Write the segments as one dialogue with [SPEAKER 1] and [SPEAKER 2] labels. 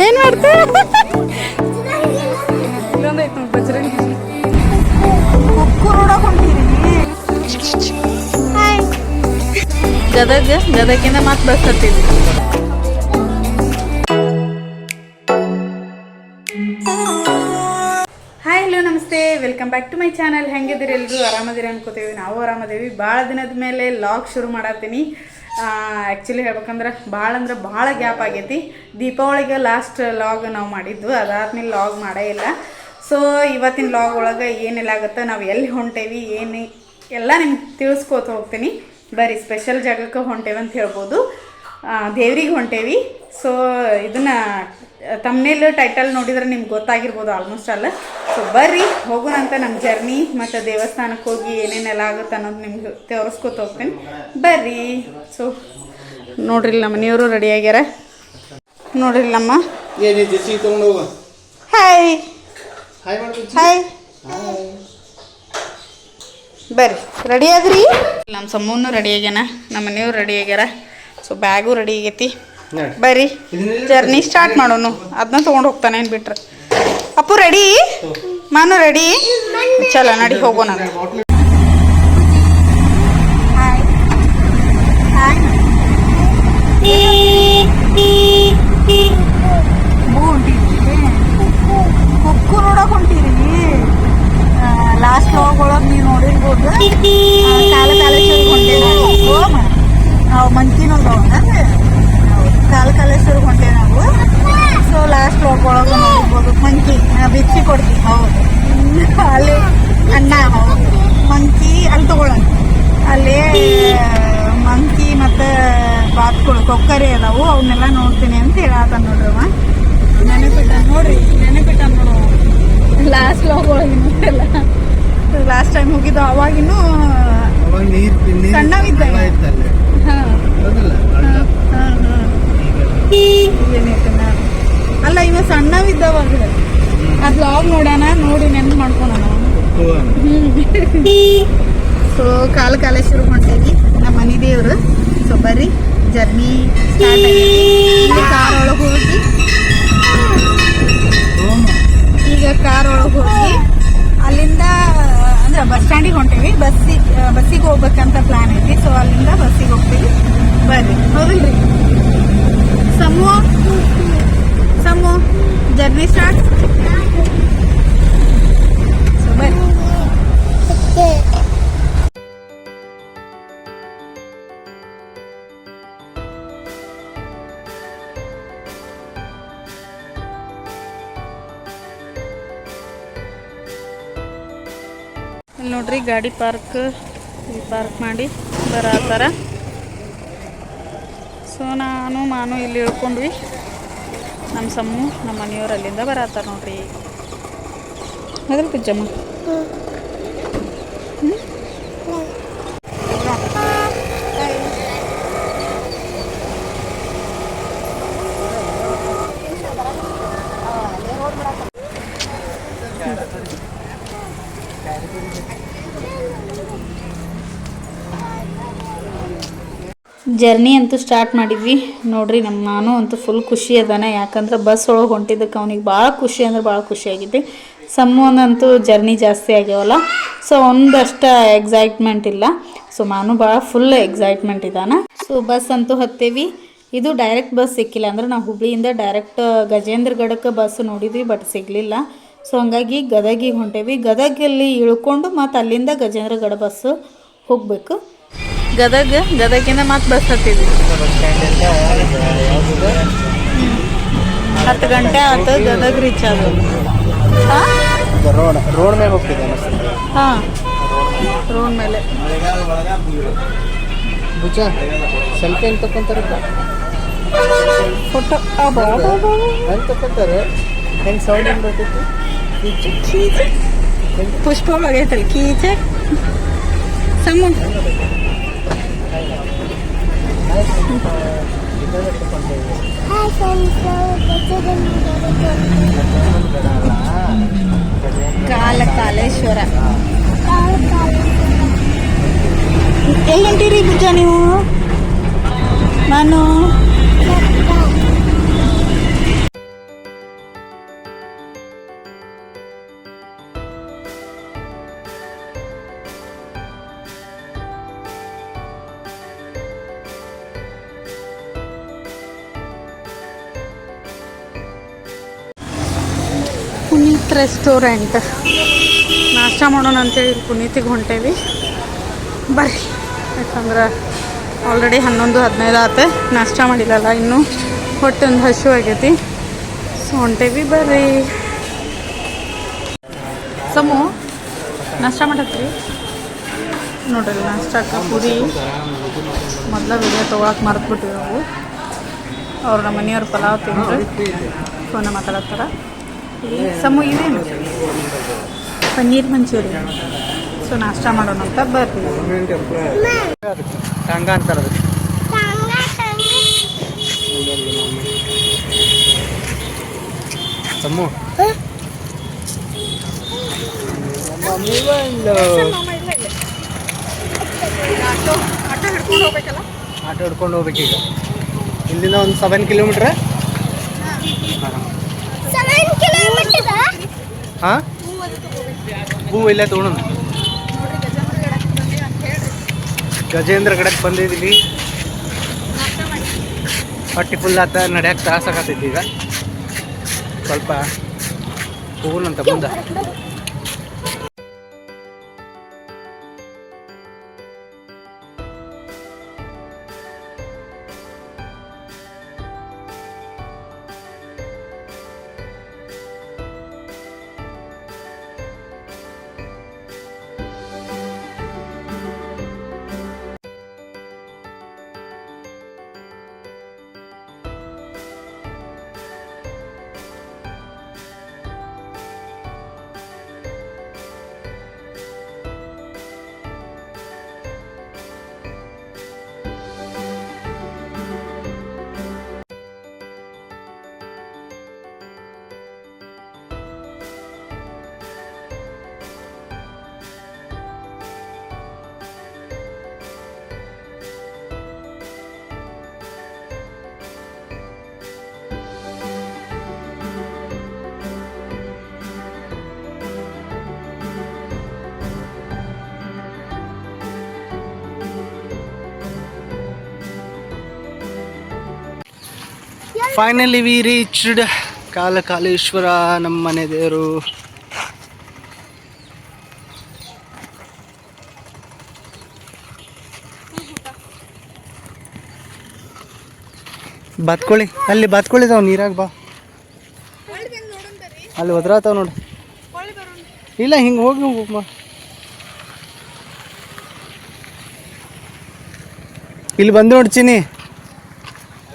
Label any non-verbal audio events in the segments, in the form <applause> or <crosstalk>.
[SPEAKER 1] ಏನು ಮಾಡ್ತೀರ ಗದಗ ಗದಗಿಂದ ಮತ್ತೆ ಬಸ್ ಹಾಯ್ ಹಲೋ ನಮಸ್ತೆ welcome back to my channel ಹೆಂಗಿದ್ದೀರಿ ಎಲ್ಲರೂ ಆರಾಮದಿರಿ ಅನ್ಕೋತೀವಿ ನಾವು ಆರಾಮದೇವಿ ಭಾಳ ದಿನದ ಮೇಲೆ ಲಾಗ್ ಶುರು ಮಾಡತ್ತೀನಿ ಆ್ಯಕ್ಚುಲಿ ಹೇಳ್ಬೇಕಂದ್ರೆ ಭಾಳ ಅಂದ್ರೆ ಭಾಳ ಗ್ಯಾಪ್ ಆಗೈತಿ ದೀಪಾವಳಿಗೆ ಲಾಸ್ಟ್ ಲಾಗ್ ನಾವು ಮಾಡಿದ್ದು ಅದಾದ್ಮೇಲೆ ಲಾಗ್ ಮಾಡೇ ಇಲ್ಲ ಸೊ ಇವತ್ತಿನ ಲಾಗ್ ಒಳಗೆ ಏನೆಲ್ಲ ಆಗುತ್ತೆ ನಾವು ಎಲ್ಲಿ ಹೊಂಟೇವಿ ಏನು ಎಲ್ಲ ನಿಮ್ಗೆ ತಿಳಿಸ್ಕೊತ ಹೋಗ್ತೀನಿ ಬರೀ ಸ್ಪೆಷಲ್ ಜಾಗಕ್ಕೆ ಹೊಂಟೇವಂತ ಹೇಳ್ಬೋದು ದೇವ್ರಿಗೆ ಹೊಂಟೇವಿ ಸೊ ಇದನ್ನು ತಮ್ಮೇಲೆ ಟೈಟಲ್ ನೋಡಿದ್ರೆ ನಿಮ್ಗೆ ಗೊತ್ತಾಗಿರ್ಬೋದು ಆಲ್ಮೋಸ್ಟ್ ಅಲ್ಲ ಸೊ ಬರ್ರಿ ಹೋಗೋಣಂತ ನಮ್ಮ ಜರ್ನಿ ಮತ್ತು ದೇವಸ್ಥಾನಕ್ಕೆ ಹೋಗಿ ಏನೇನೆಲ್ಲ ಆಗುತ್ತೆ ಅನ್ನೋದು ನಿಮ್ಗೆ ತೋರಿಸ್ಕೊತ ಹೋಗ್ತೀನಿ ಬರ್ರಿ ಸೊ ನೋಡ್ರಿ ನಮ್ಮ ಮನೆಯವರು ರೆಡಿ ಆಗ್ಯಾರ ನೋಡ್ರಿ ನಮ್ಮ ಹಾಯ್ ಹಾಯ್ ಬರ್ರಿ ರೆಡಿ ಆದ್ರಿ ನಮ್ಮ ಸಮೂನು ರೆಡಿ ಆಗ್ಯಾನ ನಮ್ಮ ಮನೆಯವ್ರು ರೆಡಿ ಆಗ್ಯಾರ ಸೊ ಬ್ಯಾಗು ರೆಡಿ ಆಗೈತಿ ಬರ್ರಿ ಜರ್ನಿ ಸ್ಟಾರ್ಟ್ ಮಾಡೋನು ಅದನ್ನ ತೊಗೊಂಡು ಹೋಗ್ತಾನೆ ಏನು ಬಿಟ್ರೆ ಅಪ್ಪು ರೆಡಿ ಮಾನು ರೆಡಿ ಚಲೋ ನಡಿ ಹೋಗೋಣ ಕುಕ್ಕು ಹೊಂಟೀರಿ ಲಾಸ್ಟ್ ಒಳಗೊಳಗೆ ನೀವು ನೋಡಿರ್ಬೋದು ಮಂಕಿನ ಕಾಲ ದಾಲ್ಕಾಲೇಶ್ವರ್ ಹೊಂಟೇವೆ ನಾವು ಸೊ ಲಾಸ್ಟ್ ಒಳಗೆ ನೋಡ್ಬೋದು ಮಂಕಿ ಬಿಚ್ಚಿ ಕೊಡ್ತೀವಿ ಹೌದು <laughs> ಅಲ್ಲಿ ಅಣ್ಣ ಮಂಕಿ ಅಲ್ಲಿ ತಗೊಳ್ಳೋಣ ಅಲ್ಲಿ ಮಂಕಿ ಮತ್ತು ಬಾತ್ಗಳು ಕೊಕ್ಕರೆ ಅದಾವು ಅವನ್ನೆಲ್ಲ ನೋಡ್ತೀನಿ ಅಂತ ಹೇಳತ್ತ ನೋಡ್ರವ ನೆನಪಿಟ್ಟ ನೋಡ್ರಿ ನೆನಪಿಟ್ಟ ನೋಡು ಲಾಸ್ಟ್ ಒಳಗೆ ಲಾಸ್ಟ್ ಟೈಮ್ ಹೋಗಿದ್ದು ಅವಾಗಿನೂ ಸಣ್ಣವಿದ್ದ ಹೋಗಿ ನೋಡೋಣ ನೋಡಿ ನೆನ್ಪು ಮಾಡ್ಕೊಳೋಣ ಸೊ ಕಾಲ ಕಾಲ ಶುರು ಹೊಂಟೇವಿ ನಮ್ಮ ಮನೆ ದೇವರು ಸೊ ಬರ್ರಿ ಜರ್ನಿ ಕಾರ್ ಒಳಗೆ ಹೋಗಿ ಈಗ ಕಾರ್ ಒಳಗೆ ಹೋಗಿ ಅಲ್ಲಿಂದ ಅಂದ್ರೆ ಬಸ್ ಸ್ಟ್ಯಾಂಡಿಗೆ ಹೊಂಟೇವಿ ಬಸ್ಸಿಗೆ ಬಸ್ಸಿಗೆ ಹೋಗ್ಬೇಕಂತ ಪ್ಲಾನ್ ಐತಿ ಸೊ ಅಲ್ಲಿಂದ ಬಸ್ಸಿಗೆ ಹೋಗ್ತೀವಿ ಬರ್ರಿ ಹೌದಲ್ರಿ ಸಮೂಹ ಸಮೂಹ ಜರ್ನಿ ಸ್ಟಾರ್ಟ್ ನೋಡ್ರಿ ಗಾಡಿ ಪಾರ್ಕ್ ಪಾರ್ಕ್ ಮಾಡಿ ಬರತ್ತಾರ ಸೊ ನಾನು ಮಾನು ಇಲ್ಲಿ ಇಳ್ಕೊಂಡ್ವಿ ನಮ್ಮ ಸಮ್ಮು ನಮ್ಮ ಮನೆಯವರು ಅಲ್ಲಿಂದ ಬರತ್ತಾರ ನೋಡ್ರಿ ಅದ್ರ ಪುಜಮ್ಮ ಜರ್ನಿ ಅಂತೂ ಸ್ಟಾರ್ಟ್ ಮಾಡಿದ್ವಿ ನೋಡ್ರಿ ನಮ್ಮ ನಾನು ಅಂತೂ ಫುಲ್ ಖುಷಿ ಅದಾನೆ ಯಾಕಂದ್ರೆ ಬಸ್ ಒಳಗೆ ಹೊಂಟಿದ್ದಕ್ಕೆ ಅವ್ನಿಗೆ ಭಾಳ ಖುಷಿ ಅಂದ್ರೆ ಭಾಳ ಖುಷಿಯಾಗಿದೆ ಸಮ್ಮನಂತೂ ಜರ್ನಿ ಜಾಸ್ತಿ ಆಗ್ಯಾವಲ್ಲ ಸೊ ಒಂದಷ್ಟು ಎಕ್ಸೈಟ್ಮೆಂಟ್ ಇಲ್ಲ ಸೊ ನಾನು ಭಾಳ ಫುಲ್ ಎಕ್ಸೈಟ್ಮೆಂಟ್ ಇದ್ದಾನೆ ಸೊ ಬಸ್ ಅಂತೂ ಹತ್ತೇವಿ ಇದು ಡೈರೆಕ್ಟ್ ಬಸ್ ಸಿಕ್ಕಿಲ್ಲ ಅಂದ್ರೆ ನಾವು ಹುಬ್ಳಿಯಿಂದ ಡೈರೆಕ್ಟ್ ಗಜೇಂದ್ರಗಢಕ್ಕೆ ಬಸ್ ನೋಡಿದ್ವಿ ಬಟ್ ಸಿಗಲಿಲ್ಲ ಸೊ ಹಂಗಾಗಿ ಗದಗಿಗೆ ಹೊಂಟೇವಿ ಗದಗಲ್ಲಿ ಇಳ್ಕೊಂಡು ಮತ್ತು ಅಲ್ಲಿಂದ ಗಜೇಂದ್ರಗಢ ಬಸ್ ಹೋಗಬೇಕು ಗದಗ ಗದಗಿಂದ ಮತ್ತೆ ಬಸ್ ಹತ್ತಿದ್ವಿ ಹತ್ತು ಗಂಟೆ ಆತ ಗದಗ ರೀಚ್ ಆಗೋದು ರೋಡ್ ರೋಡ್ ಮೇಲೆ ಹೋಗ್ತಿದ್ದೆ ಹಾಂ ರೋಡ್ ಮೇಲೆ ಭುಜ ಸೆಲ್ಫಿ ಏನು ಫೋಟೋ ಹೆಂಗೆ ಹೆಂಗೆ ಸೌಂಡ್ ಏನು ಬರ್ತಿತ್ತು ಪುಷ್ಪ ಆಗೈತಲ್ಲ ಕೀಚೆ ಸಮ కాలకాలేశ్వర ఏంటి రీ బుజ్జా నువ్వు నన్ను ರೆಸ್ಟೋರೆಂಟ್ ನಾಷ್ಟ ಮಾಡೋಣ ಅಂತೇಳಿ ಪುನೀತಿಗೆ ಹೊಂಟೇವಿ ಬರ್ರಿ ಯಾಕಂದ್ರೆ ಆಲ್ರೆಡಿ ಹನ್ನೊಂದು ಹದಿನೈದು ಆತೆ ನಾಷ್ಟ ಮಾಡಿಲ್ಲಲ್ಲ ಇನ್ನೂ ಹೊಟ್ಟೆ ಒಂದು ಹಸು ಆಗೈತಿ ಸೊ ಹೊಂಟೇವಿ ಬರ್ರಿ ಸಮು ನಾಷ್ಟ ಮಾಡತ್ರಿ ನೋಡ್ರಿ ನಾಷ್ಟ ಪುರಿ ಮೊದಲ ವಿಡಿಯೋ ತೊಗೊಳಕ್ಕೆ ಮರೆತ್ಬಿಟ್ವಿ ನಾವು ಅವ್ರು ನಮ್ಮ ಮನೆಯವ್ರ ಪಲಾವ್ ತಿಂದ್ರೆ ಫೋನ ಮಾತಾಡತ್ತಾರ ಸಮೂಗಿದೆ ಪನ್ನೀರ್ ಸೊ ನಾಷ್ಟ ಮಾಡೋಣ ಅಂತ ಬರ್ತೀವಿ ಆಟೋ ಹಿಡ್ಕೊಂಡು ಆಟೋ ಹಿಡ್ಕೊಂಡು ಹೋಗ್ಬೇಕೀಗ ಇಲ್ಲಿಂದ ಒಂದು ಸೆವೆನ್ ಕಿಲೋಮೀಟ್ರ್ ಹಾಂ ಹೂವು ಇಲ್ಲೇ ತೊಗೊಳೋಣ ಗಜೇಂದ್ರ ಗಡಕ್ಕೆ ಬಂದಿದ್ದೀವಿ ಪಟ್ಟಿ ಫುಲ್ ಆತ ನಡ್ಯಕ್ಕೆ ತ್ರಾಸಾಗತ್ತೈತಿ ಈಗ ಸ್ವಲ್ಪ ಹೂವು ಅಂತ ಮುಂದೆ ಫೈನಲಿ ವಿ ರೀಚ್ಡ್ ಕಾಲ ಕಾಲೇಶ್ವರ ನಮ್ಮ ಮನೆ ದೇವರು ಬಾತ್ಕೊಳ್ಳಿ ಅಲ್ಲಿ ಬತ್ಕೊಳ್ಳಿದಾವ ನೀರಾಗ ಬಾ ಅಲ್ಲಿ ಒದ್ರಾತಾವ ನೋಡಿ ಇಲ್ಲ ಹಿಂಗೆ ಹೋಗಿ ಬಾ ಇಲ್ಲಿ ಬಂದು ನೋಡ್ತೀನಿ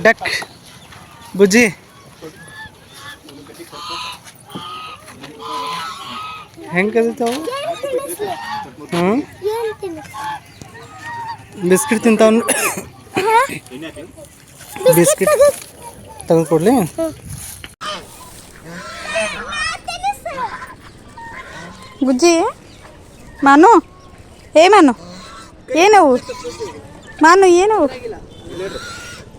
[SPEAKER 1] ಡಕ್ ಬುಜ್ಜಿ ಹೆಂಗೆ ಕದಿತಾವು ಹ್ಞೂ ಬಿಸ್ಕಿಟ್ ತಿಂತಾವ ಬಿಸ್ಕಿಟ್ ತೆಗೆದು ಕೊಡಲಿ ಬುಜ್ಜಿ ಮಾನು ಏ ಮಾನು ಏನವು ಮಾನು ಏನವು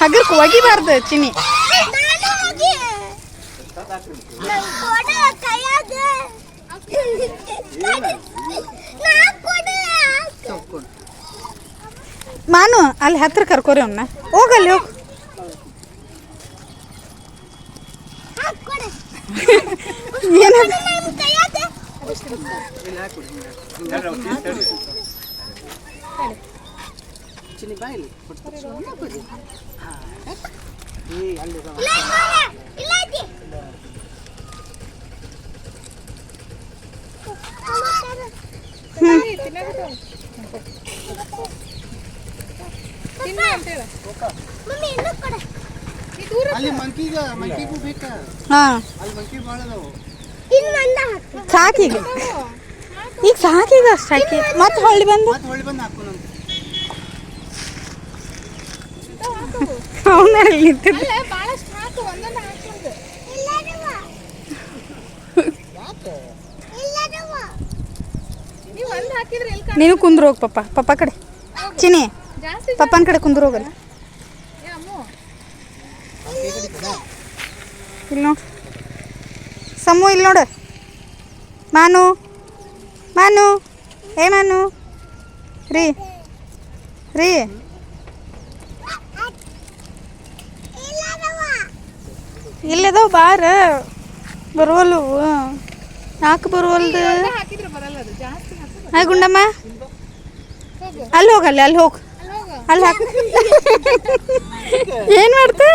[SPEAKER 1] ಹಗರ್ಕ ಒಗಿಬಾರ್ದು ಚಿನಿ ಮಾನು ಅಲ್ಲಿ ಹತ್ರ ಕರ್ಕೋರಿ ಅವನ್ನ ಹೋಗಲ್ಲಿ ಹೋಗಿ ಹಾಂ ಸಾಕೀಗ ಈಗ ಸಾಕೀಗ ಅಷ್ಟು ಹಾಕಿ ಹೊಳ್ಳಿ ಬಂದು ನೀನು ಕುಂದ್ರೋಗ ಪಪ್ಪ ಪಪ್ಪ ಕಡೆ ಚಿನಿ ಪಪ್ಪನ ಕಡೆ ಕುಂದ್ರೋಗಲ್ಲ ಇಲ್ಲಿ ನೋಡ್ರಿ ಸಮೂ ಇಲ್ಲಿ ನೋಡು ಮಾನು ಮಾನು ಏ ಮಾನು ರೀ ರೀ ಇಲ್ಲದ ಬಾರ ಬರುವಲ್ಲವು ನಾಲ್ಕು ಬರುವಲ್ದು ಗುಂಡಮ್ಮ ಅಲ್ಲಿ ಹೋಗಲ್ಲ ಅಲ್ಲಿ ಹೋಗಿ ಅಲ್ಲಿ ಹಾಕ ಏನು ಮಾಡ್ತಾ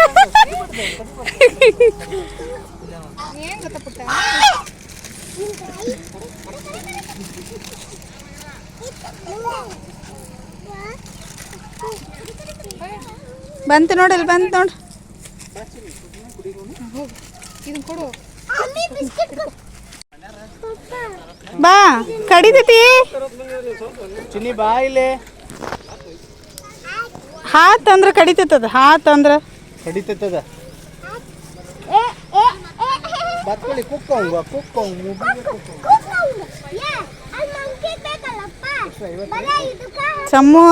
[SPEAKER 1] ಬಂತು ನೋಡಿ ಅಲ್ಲಿ ಬಂತು ನೋಡಿ ಬಾ ಕಡಿದೈತಿ ಚಿನ್ನಿ ಬಾ ಇಲ್ಲೇ ಹಾತ್ ಅಂದ್ರೆ ಕಡಿತೈತದ ಹಾತ್ ಅಂದ್ರೆ ಕಡಿತೈತದ ಸಮೂಹ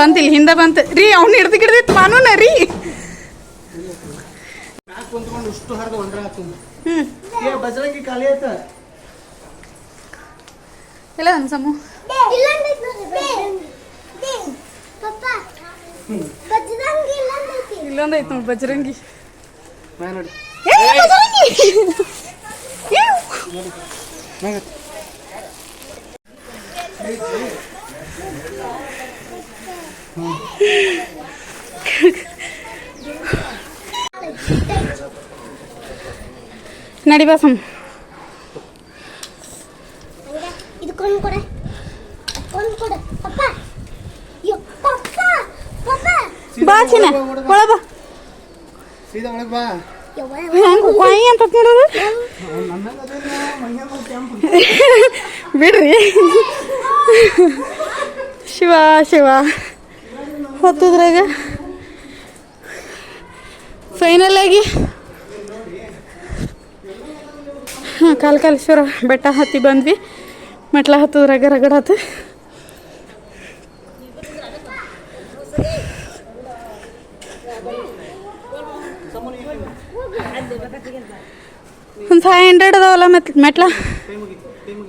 [SPEAKER 1] ಬಂತಿಲ್ಲ ಹಿಂದೆ ಬಂತು ರೀ ಅವ್ನು ಹಿಡ್ದು ಗಿಡ್ದಿತ್ತು ರೀ ಕುಂತ್ಕೊಂಡು ನೋಡಿ ಬಜರಂಗಿ ಬಜರಂಗಿ ನಡಿ ಬಾಸಮ್ ಬಾ ಚಿನ್ನ ಬಾ ಸೀದಾ ಬಾ ಅಂತ ಬಿಡ್ರಿ ಶಿವ ಶಿವ ಹೊತ್ತದ್ರಾಗ ಫೈನಲ್ ಆಗಿ ಹಾಂ ಕಾಲಕಾಲೇಶ್ವರ ಬೆಟ್ಟ ಹತ್ತಿ ಬಂದ್ವಿ ಮೆಟ್ಲ ಹತ್ತದ್ರಾಗ ರಗಡಾತು ಒಂದು ಫೈವ್ ಹಂಡ್ರೆಡ್ ಅದಾವಲ್ಲ ಮೆತ್ ಮೆಟ್ಲ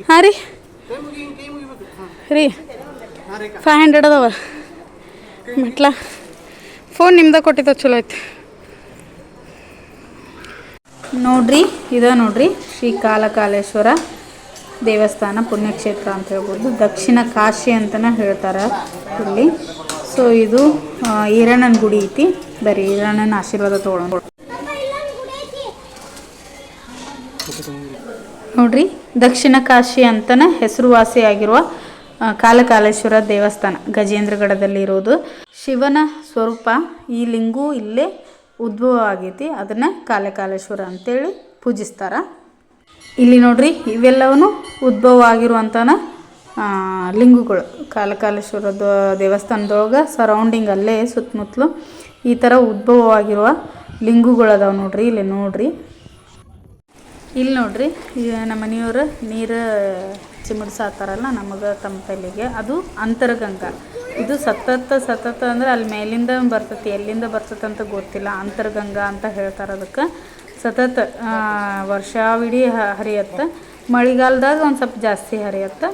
[SPEAKER 1] ಹಾಂ ರೀ ರೀ ಫೈವ್ ಹಂಡ್ರೆಡ್ ಅದಾವ ಮೆಟ್ಲ ಫೋನ್ ನಿಮ್ದ ಕೊಟ್ಟಿದ್ದ ಚಲೋ ಐತಿ ನೋಡ್ರಿ ಇದ ನೋಡ್ರಿ ಶ್ರೀ ಕಾಲಕಾಲೇಶ್ವರ ದೇವಸ್ಥಾನ ಪುಣ್ಯಕ್ಷೇತ್ರ ಅಂತ ಹೇಳ್ಬೋದು ದಕ್ಷಿಣ ಕಾಶಿ ಅಂತಲೇ ಹೇಳ್ತಾರೆ ಇಲ್ಲಿ ಸೊ ಇದು ಈರಣ್ಣನ ಗುಡಿ ಐತಿ ಬರೀ ಈರಣ್ಣನ ಆಶೀರ್ವಾದ ತೊಗೊಂಡು ನೋಡ್ರಿ ದಕ್ಷಿಣ ಕಾಶಿ ಅಂತಲೇ ಆಗಿರುವ ಕಾಲಕಾಲೇಶ್ವರ ದೇವಸ್ಥಾನ ಗಜೇಂದ್ರಗಡದಲ್ಲಿರೋದು ಶಿವನ ಸ್ವರೂಪ ಈ ಲಿಂಗು ಇಲ್ಲೇ ಉದ್ಭವ ಆಗೈತಿ ಅದನ್ನು ಕಾಲಕಾಲೇಶ್ವರ ಅಂತೇಳಿ ಪೂಜಿಸ್ತಾರೆ ಇಲ್ಲಿ ನೋಡ್ರಿ ಇವೆಲ್ಲವೂ ಉದ್ಭವ ಆಗಿರುವಂಥ ಲಿಂಗುಗಳು ಕಾಲಕಾಲೇಶ್ವರದ ದೇವಸ್ಥಾನದೊಳಗೆ ಸರೌಂಡಿಂಗ್ ಅಲ್ಲೇ ಸುತ್ತಮುತ್ತಲು ಈ ಥರ ಉದ್ಭವವಾಗಿರುವ ಲಿಂಗುಗಳು ಅದಾವೆ ನೋಡ್ರಿ ಇಲ್ಲಿ ನೋಡ್ರಿ ಇಲ್ಲಿ ನೋಡ್ರಿ ನಮ್ಮ ಮನೆಯವರು ನೀರು ಚಿಮುಡ್ಸಾತಾರಲ್ಲ ನಮಗೆ ತಂಪೆಲ್ಲಿಗೆ ಅದು ಅಂತರಗಂಗ ಇದು ಸತತ ಸತತ ಅಂದ್ರೆ ಅಲ್ಲಿ ಮೇಲಿಂದ ಬರ್ತೈತಿ ಎಲ್ಲಿಂದ ಬರ್ತೈತೆ ಅಂತ ಗೊತ್ತಿಲ್ಲ ಅಂತರ್ಗಂಗ ಅಂತ ಹೇಳ್ತಾರೆ ಅದಕ್ಕೆ ಸತತ ವರ್ಷವಿಡೀ ಹರಿಯತ್ತೆ ಮಳೆಗಾಲದಾಗ ಒಂದು ಸ್ವಲ್ಪ ಜಾಸ್ತಿ ಹರಿಯತ್ತೆ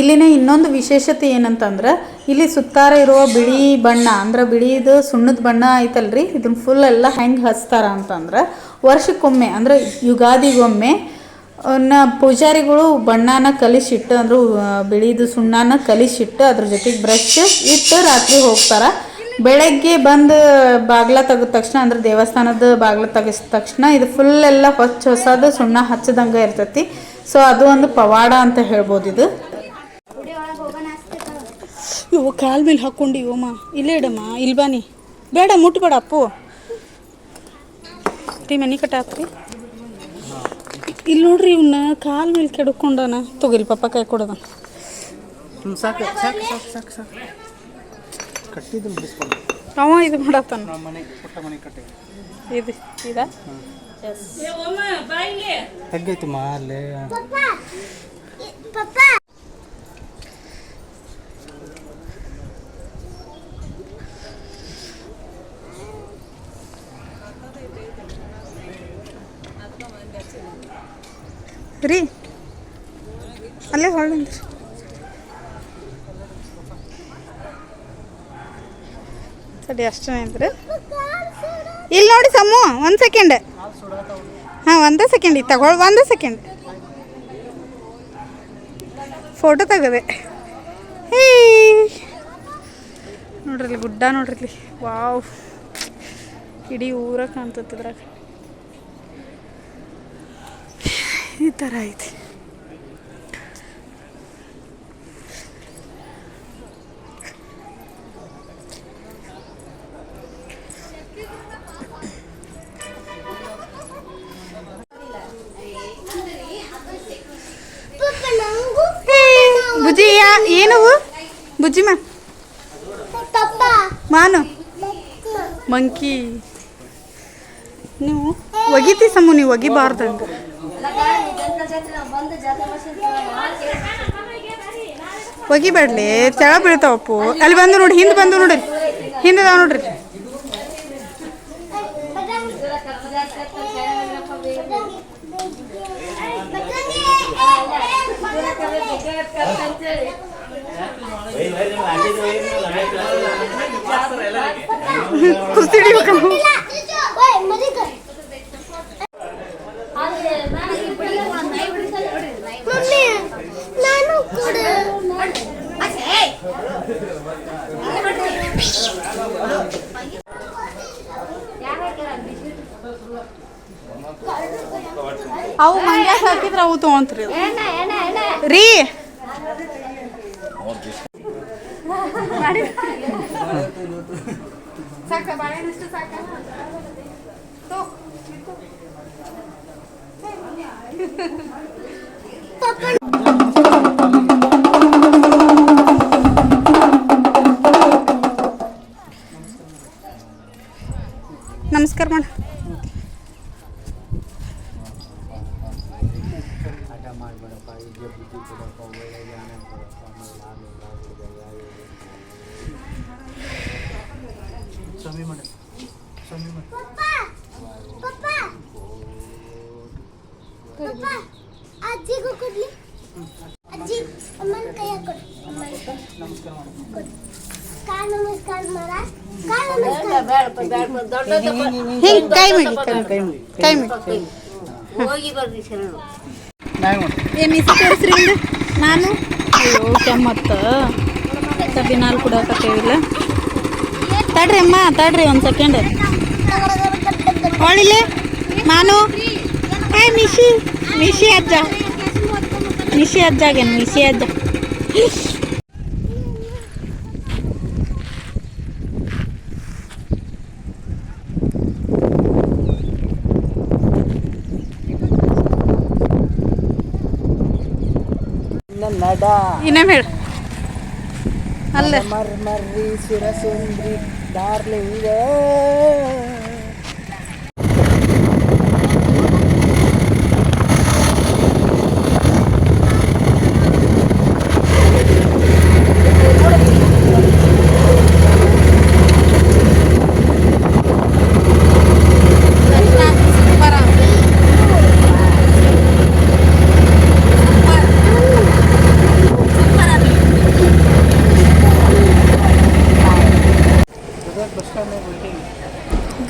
[SPEAKER 1] ಇಲ್ಲಿನ ಇನ್ನೊಂದು ವಿಶೇಷತೆ ಏನಂತಂದ್ರೆ ಇಲ್ಲಿ ಸುತ್ತಾರ ಇರುವ ಬಿಳಿ ಬಣ್ಣ ಅಂದ್ರೆ ಬಿಳಿದು ಸುಣ್ಣದ ಬಣ್ಣ ಐತಲ್ರಿ ಇದನ್ನ ಫುಲ್ ಎಲ್ಲ ಹೆಂಗೆ ಹಚ್ತಾರ ಅಂತಂದ್ರೆ ವರ್ಷಕ್ಕೊಮ್ಮೆ ಅಂದ್ರೆ ಯುಗಾದಿಗೊಮ್ಮೆ ಅವನ್ನ ಪೂಜಾರಿಗಳು ಬಣ್ಣನ ಕಲಿಸಿಟ್ಟು ಅಂದ್ರೆ ಬಿಳಿದು ಸುಣ್ಣನ ಕಲಿಸಿಟ್ಟು ಅದ್ರ ಜೊತೆಗೆ ಬ್ರಷ್ ಇಟ್ಟು ರಾತ್ರಿ ಹೋಗ್ತಾರೆ ಬೆಳಗ್ಗೆ ಬಂದು ಬಾಗ್ಲ ತೆಗೆದ ತಕ್ಷಣ ಅಂದ್ರೆ ದೇವಸ್ಥಾನದ ಬಾಗ್ಲ ತೆಗಿಸಿದ ತಕ್ಷಣ ಇದು ಫುಲ್ ಎಲ್ಲ ಹೊಚ್ಚ ಹೊಸದು ಸುಣ್ಣ ಹಚ್ಚದಂಗೆ ಇರ್ತೈತಿ ಸೊ ಅದು ಒಂದು ಪವಾಡ ಅಂತ ಹೇಳ್ಬೋದು ಇದು ಇವು ಕಾಲ್ ಮೇಲೆ ಹಾಕೊಂಡು ಇವಮ್ಮ ಇಲ್ಲೇ ಇಡಮ್ಮ ಇಲ್ಬಾನಿ ಬೇಡ ಮುಟ್ಬೇಡ ಅಪ್ಪು ಟೀ ಮನೆ ಕಟ್ಟಾಕ್ರಿ ಇಲ್ಲಿ ನೋಡ್ರಿ ಇವನ್ನ ಕಾಲ್ ಮೇಲೆ ಕೆಡ್ಕೊಂಡಾನ ತೊಗಿಲ್ ಪಾಪ ಕೈ ಕೊಡೋದ ಅವ ಇದು ಮಾಡತ್ತಾನ ಮನೆ ಇದು ಮಾಲೆ ರೀ ಅಲ್ಲೇ ಹೊಳ್ಳಿಂದ್ರಿ ಸರಿ ಅಷ್ಟು ಅಂದ್ರೆ ಇಲ್ಲಿ ನೋಡಿ ಸಮ್ಮು ಒಂದು ಸೆಕೆಂಡ್ ಹಾಂ ಒಂದೇ ಸೆಕೆಂಡ್ ಇತ್ತು ತಗೊಳ್ ಒಂದೇ ಸೆಕೆಂಡ್ ಫೋಟೋ ತೆಗದೆ ಹೇ ನೋಡ್ರಿ ಗುಡ್ಡ ನೋಡ್ರಿ ವಾವ್ ಇಡೀ ಊರ ಕಾಣ್ತತ್ತಿದ್ರಾಗ ತರ ಐತಿ ಬುಜ್ಜಿ ಏನವು ಬುಜ್ಜಿ ಮಾ ಮಾನು ಮಂಕಿ ನೀವು ಒಗಿತಿ ಸಮು ನೀವು ಒಗಿಬಾರ್ದಂಗೆ ಒಗಿಬೇಡ್ಲಿ ತೆಳ ಬೀಳ್ತಾವ ಅಪ್ಪು ಅಲ್ಲಿ ಬಂದು ನೋಡಿ ಹಿಂದೆ ಬಂದು ನೋಡ್ರಿ ಹಿಂದೆ ಅದಾವ ನೋಡ್ರಿ ಕುಸ್ತಿ ಹಿಡಿಬೇಕು ಹೌದು ಅಂತ ರೀ ಸಾಕ ಹಿಂಗೆ ಕೈ ಮಾಡಿ ಕೈ ಮಾಡಿ ಕೈ ಮಾಡಿ ಹೋಗಿ ಬರ್ರಿ ಶರಣು ಏನು ಇಷ್ಟ ತೋರಿಸ್ರಿ ನಾನು ಅಯ್ಯೋ ಕೆಮ್ಮತ್ತ ಕಬ್ಬಿನಾಲ್ ಕುಡಕತ್ತೇವಿಲ್ಲ ತಡ್ರಿ ಅಮ್ಮ ತಡ್ರಿ ಒಂದು ಸೆಕೆಂಡ್ ಹೊಳಿಲಿ ನಾನು ಏ ನಿಶಿ ನಿಶಿ ಅಜ್ಜ ನಿಶಿ ಅಜ್ಜಾಗೇನು ನಿಶಿ ಅಜ್ಜ ಇನ್ನೇ ಹೇಳು ಅಲ್ಲೇ ಮರ್ಮರ್ರಿ ಸುರಸುಂದ್ರಿ ಡಾರ್ಲಿಂಗ್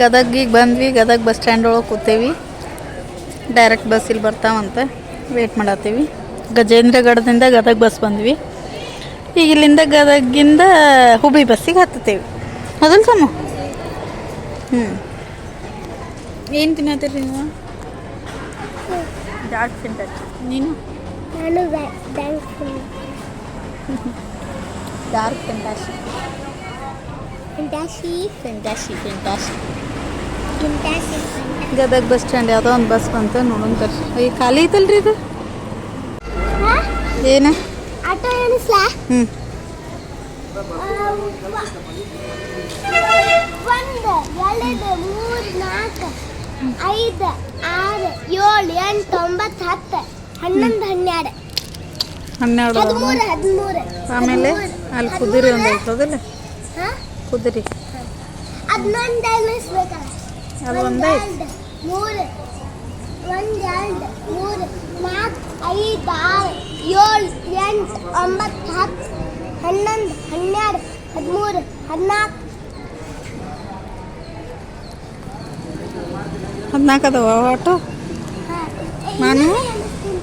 [SPEAKER 1] ಗದಗಿಗೆ ಬಂದ್ವಿ ಗದಗ ಬಸ್ ಸ್ಟ್ಯಾಂಡ್ ಒಳಗೆ ಕೂತೇವಿ ಡೈರೆಕ್ಟ್ ಬಸ್ ಇಲ್ಲಿ ಬರ್ತಾವಂತೆ ವೇಟ್ ಮಾಡತ್ತೀವಿ ಗಜೇಂದ್ರಗಢದಿಂದ ಗದಗ ಬಸ್ ಬಂದ್ವಿ ಈಗ ಇಲ್ಲಿಂದ ಗದಗಿಂದ ಹುಬ್ಬಿ ಬಸ್ಸಿಗೆ ಹತ್ತುತ್ತೇವೆ ಅದನ್ನು ಸಮ ಹ್ಞೂ ಏನು ತಿನ್ನತ್ತೀರಿ ನೀವು ಡಾರ್ಕ್ ತಿಂತಾರೆ ನೀನು dark fantasy fantasy fantasy fantasy Gadag bus stand ಯಾವುದೋ ಒಂದು ಬಸ್ ಬಂತ ನೋಡೋಣ ಖಾಲಿ ಐತಲ್ರಿ ಇದು ಏನ ಹ್ಞೂ ಏಳು ಎಂಟು ಹತ್ತು ಹನ್ನೊಂದು ಹನ್ನೆರಡು ಆಮೇಲೆ ಅಲ್ಲಿ ಕುದುರೆ ಒಂದು ಕುದುರೆ ಹದಿನಾಲ್ಕು ಹದಿನಾಲ್ಕು ಒಟ್ಟು ಮಾನು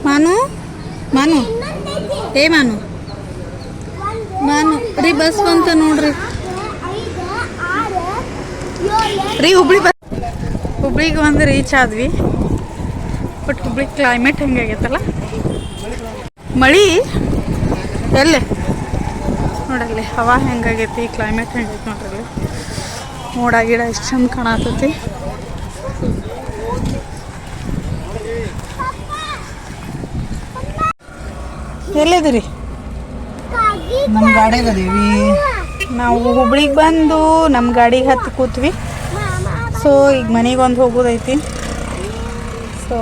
[SPEAKER 1] ಮಾನು ಮಾನು ಮಾನು ಮಾನು ರೀ ಬಸ್ ಬಂತ ನೋಡ್ರಿ ರೀ ಹುಬ್ಳಿ ಹುಬ್ಳಿಗೆ ಒಂದು ರೀಚ್ ಆದ್ವಿ ಬಟ್ ಹುಬ್ಳಿ ಕ್ಲೈಮೇಟ್ ಹೆಂಗಾಗೈತಲ್ಲ ಮಳಿ ಎಲ್ಲೇ ನೋಡಲ್ಲಿ ಹವಾ ಹೆಂಗಾಗೈತಿ ಕ್ಲೈಮೇಟ್ ಹೆಂಗೈತಿ ನೋಡ್ರಲ್ಲಿ ಮೋಡ ಗಿಡ ಎಷ್ಟು ಚಂದ ಕಾಣತೈತಿ ಎಲ್ಲಿದ್ರಿ ನಮ್ಮ ಗಾಡಿಗೆ ನಾವು ಹುಬ್ಳಿಗೆ ಬಂದು ನಮ್ಮ ಗಾಡಿಗೆ ಹತ್ತು ಕೂತ್ವಿ ಸೊ ಈಗ ಮನೆಗೆ ಒಂದು ಹೋಗೋದೈತಿ ಸೊ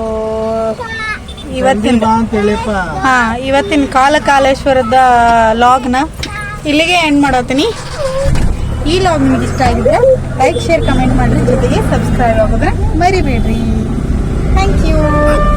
[SPEAKER 1] ಇವತ್ತಿನ ಹಾಂ ಇವತ್ತಿನ ಕಾಲ ಕಾಲೇಶ್ವರದ ಲಾಗ್ನ ಇಲ್ಲಿಗೆ ಎಂಡ್ ಮಾಡೋತೀನಿ ಈ ಲಾಗ್ ನಿಮ್ಗೆ ಇಷ್ಟ ಆಗಿದ್ರೆ ಲೈಕ್ ಶೇರ್ ಕಮೆಂಟ್ ಮಾಡಿರಿ ಜೊತೆಗೆ ಸಬ್ಸ್ಕ್ರೈಬ್ ಆಗೋದ್ರೆ ಮರಿಬೇಡ್ರಿ ಥ್ಯಾಂಕ್ ಯು